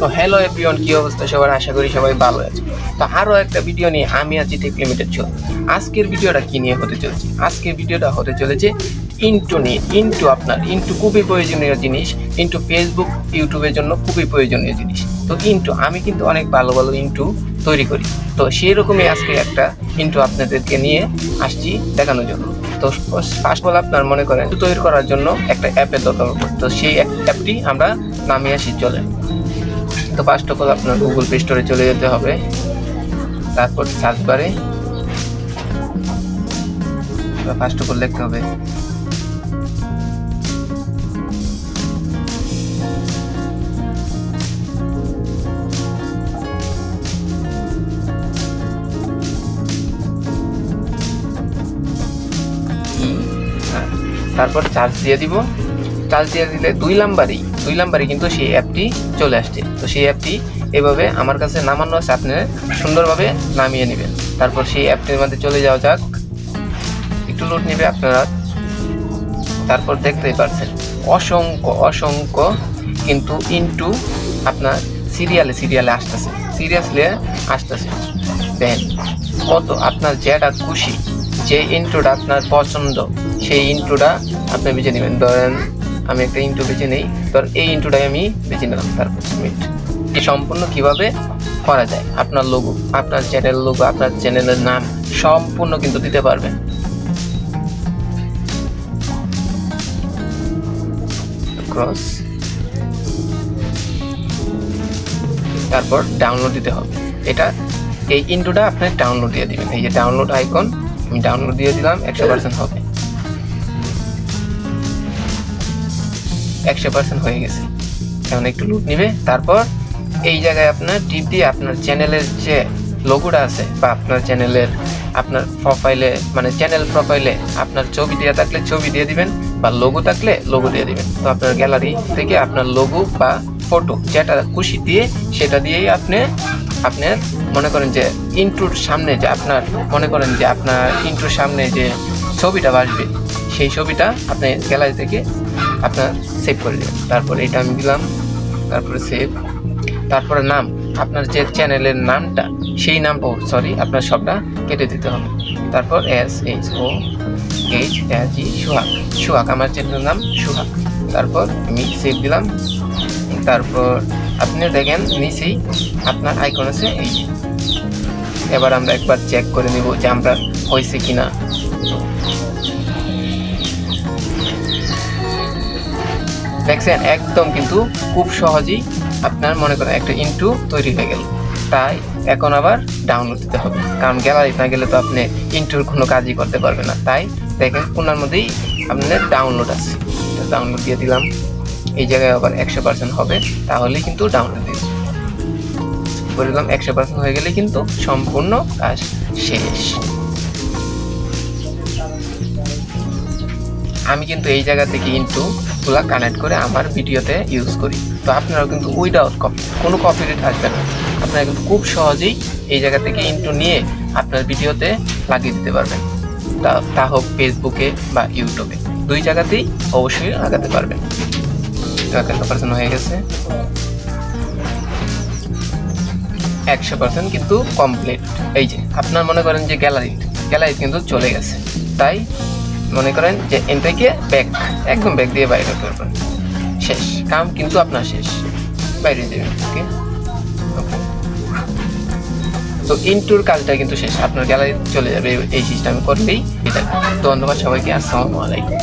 তো hello everyone কি অবস্থা? সবার আশা করি সবাই ভালো আছে। তো আরও একটা ভিডিও নিয়ে আমি আছি টেক লিমিটেড চল আজকের ভিডিওটা কী নিয়ে হতে চলেছে? আজকের ভিডিওটা হতে চলেছে ইন্টু নিয়ে। ইন্টু আপনার ইন্টু খুবই প্রয়োজনীয় জিনিস। ইন্টু ফেসবুক ইউটিউবের জন্য খুবই প্রয়োজনীয় জিনিস। তো ইন্টু আমি কিন্তু অনেক ভালো ভালো ইন্টু তৈরি করি। তো সেই রকমই আজকে একটা ইন্টু আপনাদেরকে নিয়ে আসছি দেখানোর জন্য। তো ফার্স্ট অল আপনার মনে করেন তৈরি করার জন্য একটা অ্যাপের দরকার। তো সেই অ্যাপটি আমরা নামিয়ে আসি চলে তো ফার্স্ট অফ অল আপনার গুগল প্লে স্টোরে চলে যেতে হবে। তারপর সার্চ বারে ফার্স্ট অফ অল লিখতে হবে। হ্যাঁ। তারপর চার্জ দিয়ে দিব। চার্জ দিয়ে দিলে দুই নাম্বারই দুই নাম্বারে কিন্তু সেই অ্যাপটি চলে আসছে। তো সেই অ্যাপটি এভাবে আমার কাছে নামানো আছে, আপনি সুন্দরভাবে নামিয়ে নেবেন। তারপর সেই অ্যাপটির মধ্যে চলে যাওয়া যাক। একটু লোড নেবে আপনারা। তারপর দেখতেই পারছেন, অসংখ্য অসংখ্য কিন্তু ইনটু আপনার সিরিয়ালে সিরিয়ালে আসতেছে। সিরিয়াসলি আসতেছে। দেন কত আপনার যেটা খুশি, যে ইন্ট্রোটা আপনার পছন্দ, সেই ইন্ট্রোটা আপনি বেছে নেবেন। ধরেন আমি একটা ইন্ট্রো বেছে নেই। ধরেন এই ইন্ট্রোটাই আমি বেছে নিলাম। তারপর। এই সম্পূর্ণ কীভাবে করা যায়, আপনার লোগো আপনার চ্যানেল লোগো আপনার চ্যানেলের নাম, সম্পূর্ণ কিন্তু দিতে পারবেন। ক্রস তারপর ডাউনলোড দিতে হবে। এটা, এই ইন্টুটা আপনার ডাউনলোড দিয়ে দিবেন। এই যে ডাউনলোড আইকন আমি ডাউনলোড দিয়ে দিলাম, একশো পার্সেন্ট হবে। একশো পার্সেন্ট হয়ে গেছে। এখন একটু লুট নিবে, তারপর এই জায়গায় আপনার টিপ দিয়ে আপনার চ্যানেলের যে লোগোটা আছে বা আপনার চ্যানেলের আপনার প্রোফাইলে মানে চ্যানেল প্রোফাইলে আপনার ছবি দেওয়া থাকলে ছবি দিয়ে দিবেন বা লোগো থাকলে লোগো দিয়ে দিবেন। তো আপনার গ্যালারি থেকে আপনার লোগো বা ফটো যেটা খুশি দিয়ে সেটা দিয়েই আপনি, আপনার মনে করেন যে ইন্ট্রোর সামনে যে আপনার, মনে করেন যে আপনার ইন্ট্রোর সামনে যে ছবিটা আসবে সেই ছবিটা আপনি গ্যালারি থেকে আপনার সেভ করে দেবেন তারপর এটা আমি দিলাম, তারপরে সেভ তারপরে নাম, আপনার যে চ্যানেলের নামটা, সেই নামটাও সরি আপনার সবটা কেটে দিতে হবে। তারপর S H O H S G Suhag. Suhag, আমার চ্যানেলের নাম সুহাগ। তারপর আমি সেভ দিলাম। তারপর আপনি দেখেন, নিচেই আপনার আইকন আছে, এই এবার আমরা একবার চেক করে নিব যে আমরা হয়েছে কিনা। দেখছেন একদম কিন্তু খুব সহজেই আপনার মনে করেন একটা ইন্টু তৈরি হয়ে গেল। তাই এখন আবার ডাউনলোড দিতে হবে। কারণ গ্যালারি না গেলে তো আপনি ইন্টুর কোনো কাজই করতে পারবেন না। তাই দেখেন কোনার মধ্যেই আপনার ডাউনলোড আছে। ডাউনলোড দিয়ে দিলাম। এই জায়গায় আবার একশো পার্সেন্ট হবে। তাহলেই কিন্তু ডাউনলোড দিবো। করে দিলাম একশো পার্সেন্ট হয়ে গেলে কিন্তু সম্পূর্ণ কাজ শেষ। আমি কিন্তু এই জায়গা থেকে ইন্টু গুলা কানেক্ট করে আমার ভিডিওতে ইউজ করি। তো আপনারাও কিন্তু উইদাউট কপি কোনো কপিরাইট আসবে না। আপনারা কিন্তু খুব সহজেই এই জায়গা থেকে ইন্টু নিয়ে আপনার ভিডিওতে লাগিয়ে দিতে পারবেন। তা তা হোক ফেসবুকে বা ইউটিউবে দুই জায়গাতেই অবশ্যই লাগাতে পারবেন। একশো পার্সেন্ট হয়ে গেছে। একশো পার্সেন্ট কিন্তু কমপ্লিট এই যে, আপনার মনে করেন যে গ্যালারি গ্যালারি কিন্তু চলে গেছে। তাই মনে করেন যে এন্ট্রিকে ব্যাক একদম ব্যাক দিয়ে বাইরে করবেন। শেষ, কাম কিন্তু আপনার শেষ। বাইরে দেবেন ওকে তো ইনটুর কাজটা কিন্তু শেষ। আপনার গ্যালারি চলে যাবে এই সিস্টেম করলেই। তো ধন্যবাদ সবাইকে। আসসালামু আলাইকুম।